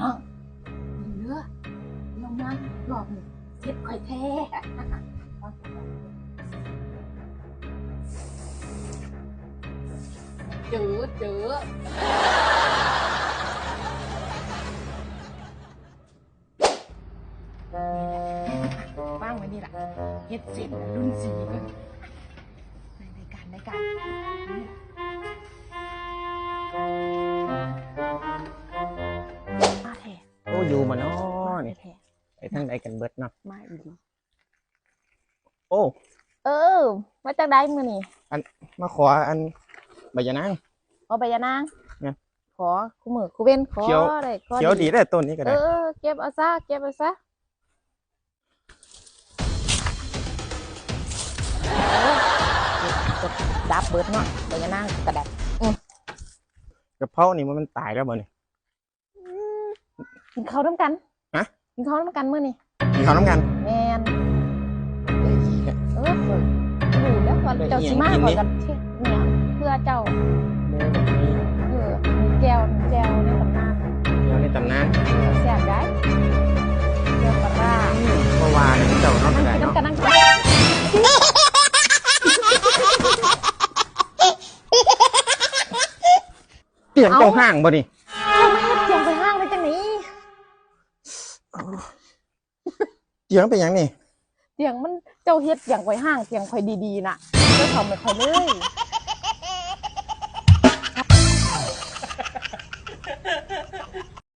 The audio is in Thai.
น้องเนื้อลงมาหลอกหนึ่งเซ็ตข่อยแท้เจอเจอว่างไว้นี่แหละเฮ็ดเสร็จรุ่นสีก่ นาะมานี่แท้ไปทางใดกันเบิดเนาะมาอีดีโอ้เออมาจากได้มือนี่มาขออันใบยะนางเอาไปยานางเนี่ยขอคู่มือคู่เว้นขอเขียวได้ขอเขียวดีได้ต้นนี้ก็เอได้อเก็บเอาซะเก็บเอาซะเออกดดับเบิดเนาะไปยานางกระดับกระเพรานี่มันมันตายแล้วบ่นี่กินข้าวน้ำกัน ฮะ กินข้าวน้ำกันมื้อนี่กินข้าวน้ำกันแมนเออเออรู้แล้วว่าเจ้าสิมาก่อนกันเช่เนี่ยเพื่อเจ้าหมูแบบนี้เออมีแก้วมีแก้วในตำนานเดี๋ยวในตำนานแซ่บได้แก้วปลาร้าเมื่อวานนี่เจ้าเนาะนั่งได้กินเนาะน้ำกันนั่งกินเตียงเจ้าห้างบ่นี่ เตียงเป็นหยังนี่ เตียงมันเจ้าเฮ็ดเตียงไว้ห้างเตียงค่อยดีๆน่ะเจ้าทำไม่ค่อยเลย